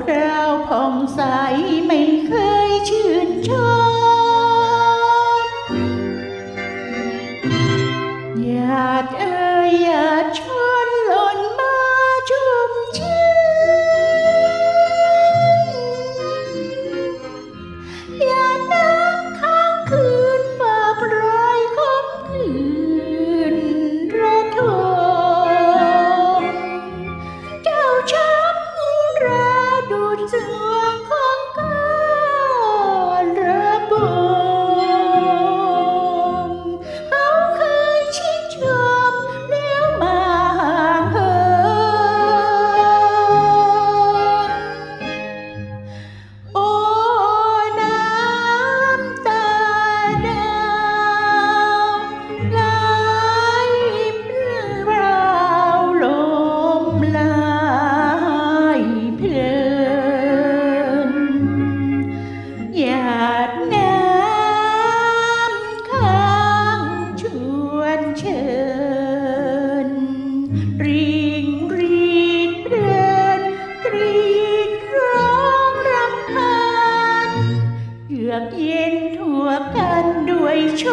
พราวผ่องใส อกเย็นทั่วกันด้วยโช